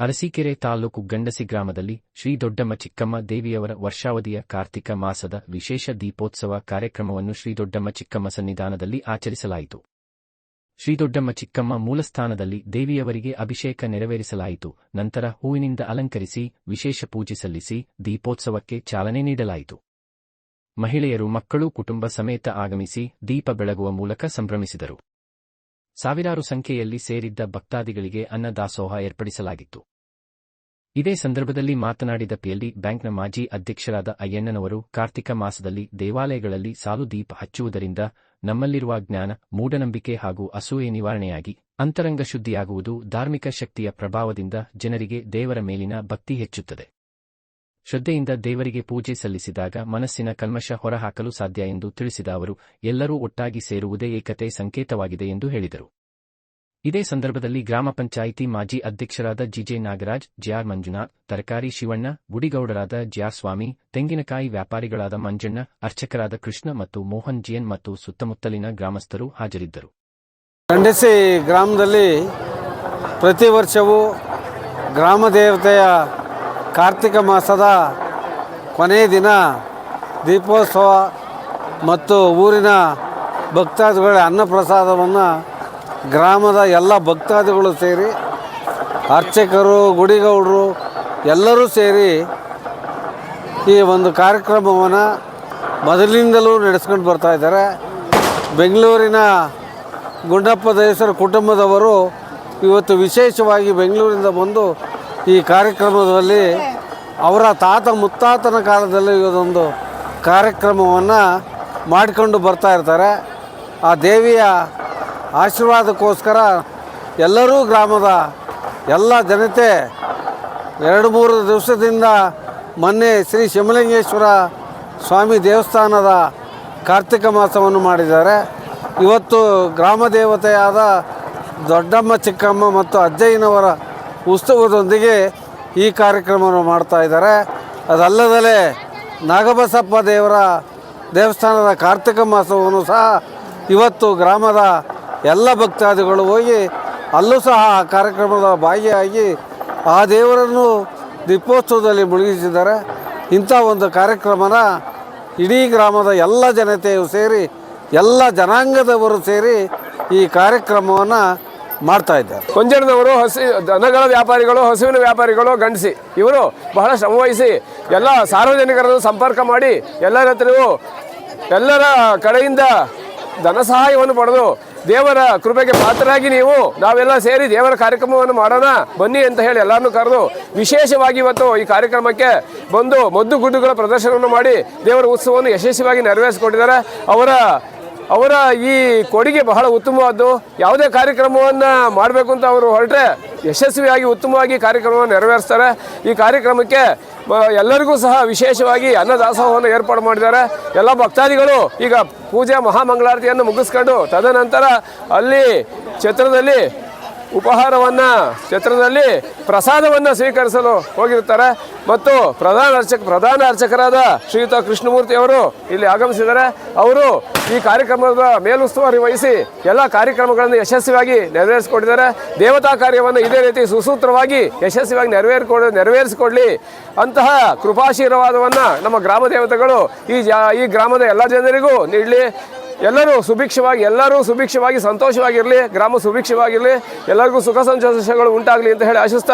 ಅರಸೀಕೆರೆ ತಾಲೂಕು ಗಂಡಸಿ ಗ್ರಾಮದಲ್ಲಿ ಶ್ರೀ ದೊಡ್ಡಮ್ಮ ಚಿಕ್ಕಮ್ಮ ದೇವಿಯವರ ವರ್ಷಾವಧಿಯ ಕಾರ್ತಿಕ ಮಾಸದ ವಿಶೇಷ ದೀಪೋತ್ಸವ ಕಾರ್ಯಕ್ರಮವನ್ನು ಶ್ರೀ ದೊಡ್ಡಮ್ಮ ಚಿಕ್ಕಮ್ಮ ಸನ್ನಿಧಾನದಲ್ಲಿ ಆಚರಿಸಲಾಯಿತು. ಶ್ರೀ ದೊಡ್ಡಮ್ಮ ಚಿಕ್ಕಮ್ಮ ಮೂಲಸ್ಥಾನದಲ್ಲಿ ದೇವಿಯವರಿಗೆ ಅಭಿಷೇಕ ನೆರವೇರಿಸಲಾಯಿತು. ನಂತರ ಹೂವಿನಿಂದ ಅಲಂಕರಿಸಿ, ವಿಶೇಷ ಪೂಜೆ ಸಲ್ಲಿಸಿ, ದೀಪೋತ್ಸವಕ್ಕೆ ಚಾಲನೆ ನೀಡಲಾಯಿತು. ಮಹಿಳೆಯರು, ಮಕ್ಕಳು, ಕುಟುಂಬ ಸಮೇತ ಆಗಮಿಸಿ ದೀಪ ಬೆಳಗುವ ಮೂಲಕ ಸಂಭ್ರಮಿಸಿದರು. ಸಾವಿರಾರು ಸಂಖ್ಯೆಯಲ್ಲಿ ಸೇರಿದ್ದ ಭಕ್ತಾದಿಗಳಿಗೆ ಅನ್ನದಾಸೋಹ ಏರ್ಪಡಿಸಲಾಗಿತ್ತು. ಇದೇ ಸಂದರ್ಭದಲ್ಲಿ ಮಾತನಾಡಿದ ಪಿಎಲ್ಡಿ ಬ್ಯಾಂಕ್ನ ಮಾಜಿ ಅಧ್ಯಕ್ಷರಾದ ಅಯ್ಯಣ್ಣನವರು, ಕಾರ್ತಿಕ ಮಾಸದಲ್ಲಿ ದೇವಾಲಯಗಳಲ್ಲಿ ಸಾಲು ದೀಪ ಹಚ್ಚುವುದರಿಂದ ನಮ್ಮಲ್ಲಿರುವ ಜ್ಞಾನ, ಮೂಢನಂಬಿಕೆ ಹಾಗೂ ಅಸೂಯೆ ನಿವಾರಣೆಯಾಗಿ ಅಂತರಂಗ ಶುದ್ಧಿಯಾಗುವುದು ಧಾರ್ಮಿಕ ಶಕ್ತಿಯ ಪ್ರಭಾವದಿಂದ ಜನರಿಗೆ ದೇವರ ಮೇಲಿನ ಭಕ್ತಿ ಹೆಚ್ಚುತ್ತದೆ. ಶ್ರದ್ಧೆಯಿಂದ ದೇವರಿಗೆ ಪೂಜೆ ಸಲ್ಲಿಸಿದಾಗ ಮನಸ್ಸಿನ ಕಲ್ಮಶ ಹೊರಹಾಕಲು ಸಾಧ್ಯ ಎಂದು ತಿಳಿಸಿದ ಅವರು, ಎಲ್ಲರೂ ಒಟ್ಟಾಗಿ ಸೇರುವುದೇ ಏಕತೆ ಸಂಕೇತವಾಗಿದೆ ಎಂದು ಹೇಳಿದರು. ಇದೇ ಸಂದರ್ಭದಲ್ಲಿ ಗ್ರಾಮ ಪಂಚಾಯಿತಿ ಮಾಜಿ ಅಧ್ಯಕ್ಷರಾದ ಜಿಜೆ ನಾಗರಾಜ್, ಜಿಆರ್ ಮಂಜುನಾಥ್, ತರಕಾರಿ ಶಿವಣ್ಣ ಗುಡಿಗೌಡರಾದ ಜಿಆರ್ ಸ್ವಾಮಿ, ತೆಂಗಿನಕಾಯಿ ವ್ಯಾಪಾರಿಗಳಾದ ಮಂಜಣ್ಣ, ಅರ್ಚಕರಾದ ಕೃಷ್ಣ ಮತ್ತು ಮೋಹನ್ ಜಿಯನ್ ಮತ್ತು ಸುತ್ತಮುತ್ತಲಿನ ಗ್ರಾಮಸ್ಥರು ಹಾಜರಿದ್ದರು. ಖಂಡಿಸಿ ಗ್ರಾಮದಲ್ಲಿ ಪ್ರತಿ ವರ್ಷವೂ ಗ್ರಾಮ ದೇವತೆಯ ಕಾರ್ತಿಕ ಮಾಸದ ಕೊನೆಯ ದಿನ ದೀಪೋತ್ಸವ ಮತ್ತು ಊರಿನ ಭಕ್ತಾದಿಗಳ ಅನ್ನಪ್ರಸಾದವನ್ನು ಗ್ರಾಮದ ಎಲ್ಲ ಭಕ್ತಾದಿಗಳು ಸೇರಿ, ಅರ್ಚಕರು, ಗುಡಿಗೌಡರು ಎಲ್ಲರೂ ಸೇರಿ ಈ ಒಂದು ಕಾರ್ಯಕ್ರಮವನ್ನು ಮೊದಲಿಂದಲೂ ನಡೆಸ್ಕೊಂಡು ಬರ್ತಾ ಇದ್ದಾರೆ. ಬೆಂಗಳೂರಿನ ಗುಂಡಪ್ಪ ದೇಶರ ಕುಟುಂಬದವರು ಇವತ್ತು ವಿಶೇಷವಾಗಿ ಬೆಂಗಳೂರಿಂದ ಬಂದು ಈ ಕಾರ್ಯಕ್ರಮದಲ್ಲಿ ಅವರ ತಾತ ಮುತ್ತಾತನ ಕಾಲದಲ್ಲಿ ಇವತ್ತೊಂದು ಕಾರ್ಯಕ್ರಮವನ್ನು ಮಾಡಿಕೊಂಡು ಬರ್ತಾ ಇರ್ತಾರೆ. ಆ ದೇವಿಯ ಆಶೀರ್ವಾದಕ್ಕೋಸ್ಕರ ಎಲ್ಲರೂ ಗ್ರಾಮದ ಎಲ್ಲ ಜನತೆ ಎರಡು ಮೂರು ದಿವಸದಿಂದ ಮೊನ್ನೆ ಶ್ರೀ ಶಿವಲಿಂಗೇಶ್ವರ ಸ್ವಾಮಿ ದೇವಸ್ಥಾನದ ಕಾರ್ತಿಕ ಮಾಸವನ್ನು ಮಾಡಿದ್ದಾರೆ. ಇವತ್ತು ಗ್ರಾಮ ದೇವತೆಯಾದ ದೊಡ್ಡಮ್ಮ, ಚಿಕ್ಕಮ್ಮ ಮತ್ತು ಅಜ್ಜಯ್ಯನವರ ಉತ್ಸವದೊಂದಿಗೆ ಈ ಕಾರ್ಯಕ್ರಮವನ್ನು ಮಾಡ್ತಾ ಇದ್ದಾರೆ. ಅದಲ್ಲದಲೇ ನಾಗಬಸಪ್ಪ ದೇವರ ದೇವಸ್ಥಾನದ ಕಾರ್ತಿಕ ಮಾಸವನ್ನು ಸಹ ಇವತ್ತು ಗ್ರಾಮದ ಎಲ್ಲ ಭಕ್ತಾದಿಗಳು ಹೋಗಿ ಅಲ್ಲೂ ಸಹ ಆ ಕಾರ್ಯಕ್ರಮದ ಭಾಗಿಯಾಗಿ ಆ ದೇವರನ್ನು ದೀಪೋತ್ಸವದಲ್ಲಿ ಮುಳುಗಿಸಿದ್ದಾರೆ. ಇಂಥ ಒಂದು ಕಾರ್ಯಕ್ರಮನ ಇಡೀ ಗ್ರಾಮದ ಎಲ್ಲ ಜನತೆಯು ಸೇರಿ, ಎಲ್ಲ ಜನಾಂಗದವರು ಸೇರಿ ಈ ಕಾರ್ಯಕ್ರಮವನ್ನು ಮಾಡ್ತಾ ಇದ್ದಾರೆ. ಕೊಂಜಣದವರು ಹಸಿ, ದನಗಳ ವ್ಯಾಪಾರಿಗಳು, ಹಸುವಿನ ವ್ಯಾಪಾರಿಗಳು, ಗಂಡಸಿ ಇವರು ಬಹಳ ಶ್ರಮವಹಿಸಿ ಎಲ್ಲ ಸಾರ್ವಜನಿಕರನ್ನು ಸಂಪರ್ಕ ಮಾಡಿ ಎಲ್ಲರ ಹತ್ರವೂ ಎಲ್ಲರ ಕಡೆಯಿಂದ ಧನ ಸಹಾಯವನ್ನು ಪಡೆದು ದೇವರ ಕೃಪೆಗೆ ಪಾತ್ರರಾಗಿ ನೀವು. ನಾವೆಲ್ಲ ಸೇರಿ ದೇವರ ಕಾರ್ಯಕ್ರಮವನ್ನು ಮಾಡೋಣ. ಬನ್ನಿ ಅಂತ ಹೇಳಿ ಎಲ್ಲರನ್ನು ಕರೆದು ವಿಶೇಷವಾಗಿ ಇವತ್ತು ಈ ಕಾರ್ಯಕ್ರಮಕ್ಕೆ ಬಂದು ಮದ್ದು ಗುಡ್ಡುಗಳ ಪ್ರದರ್ಶನವನ್ನು ಮಾಡಿ ದೇವರ ಉತ್ಸವವನ್ನು ಯಶಸ್ವಿಯಾಗಿ ನೆರವೇರಿಸಿಕೊಟ್ಟಿದ್ದಾರೆ. ಅವರ ಅವರ ಈ ಕೊಡುಗೆ ಬಹಳ ಉತ್ತಮವಾದ್ದು. ಯಾವುದೇ ಕಾರ್ಯಕ್ರಮವನ್ನು ಮಾಡಬೇಕು ಅಂತ ಅವರು ಹೊರಟ್ರೆ ಯಶಸ್ವಿಯಾಗಿ, ಉತ್ತಮವಾಗಿ ಕಾರ್ಯಕ್ರಮವನ್ನು ನೆರವೇರಿಸ್ತಾರೆ. ಈ ಕಾರ್ಯಕ್ರಮಕ್ಕೆ ಎಲ್ಲರಿಗೂ ಸಹ ವಿಶೇಷವಾಗಿ ಅನ್ನದಾಸೋಹವನ್ನು ಏರ್ಪಾಡು ಮಾಡಿದ್ದಾರೆ. ಎಲ್ಲ ಭಕ್ತಾದಿಗಳು ಈಗ ಪೂಜೆ ಮಹಾಮಂಗಳಾರತಿಯನ್ನು ಮುಗಿಸ್ಕೊಂಡು ತದನಂತರ ಅಲ್ಲಿ ಛತ್ರದಲ್ಲಿ ಉಪಹಾರವನ್ನು ಛತ್ರದಲ್ಲಿ ಪ್ರಸಾದವನ್ನು ಸ್ವೀಕರಿಸಲು ಹೋಗಿರ್ತಾರೆ ಮತ್ತು ಪ್ರಧಾನ ಅರ್ಚಕ, ಪ್ರಧಾನ ಅರ್ಚಕರಾದ ಶ್ರೀಯುತ ಕೃಷ್ಣಮೂರ್ತಿ ಅವರು ಇಲ್ಲಿ ಆಗಮಿಸಿದ್ದಾರೆ. ಅವರು ಈ ಕಾರ್ಯಕ್ರಮದ ಮೇಲುಸ್ತುವಾರಿ ವಹಿಸಿ ಎಲ್ಲ ಕಾರ್ಯಕ್ರಮಗಳನ್ನು ಯಶಸ್ವಿಯಾಗಿ ನೆರವೇರಿಸಿಕೊಟ್ಟಿದ್ದಾರೆ. ದೇವತಾ ಕಾರ್ಯವನ್ನು ಇದೇ ರೀತಿ ಸುಸೂತ್ರವಾಗಿ ಯಶಸ್ವಿಯಾಗಿ ನೆರವೇರಿಕೊಡ, ನೆರವೇರಿಸಿಕೊಡಲಿ. ಅಂತಹ ಕೃಪಾಶೀರ್ವಾದವನ್ನು ನಮ್ಮ ಗ್ರಾಮ ದೇವತೆಗಳು ಈ ಈ ಗ್ರಾಮದ ಎಲ್ಲ ಜನರಿಗೂ ನೀಡಲಿ. ಎಲ್ಲರೂ ಸುಭಿಕ್ಷವಾಗಿ ಎಲ್ಲರೂ ಸುಭಿಕ್ಷವಾಗಿ ಸಂತೋಷವಾಗಿರಲಿ ಗ್ರಾಮ ಸುಭಿಕ್ಷವಾಗಿರಲಿ ಎಲ್ಲರಿಗೂ ಸುಖ ಸಂತೋಷಗಳು ಉಂಟಾಗಲಿ ಅಂತ ಹೇಳಿ ಆಶಿಸ್ತಾ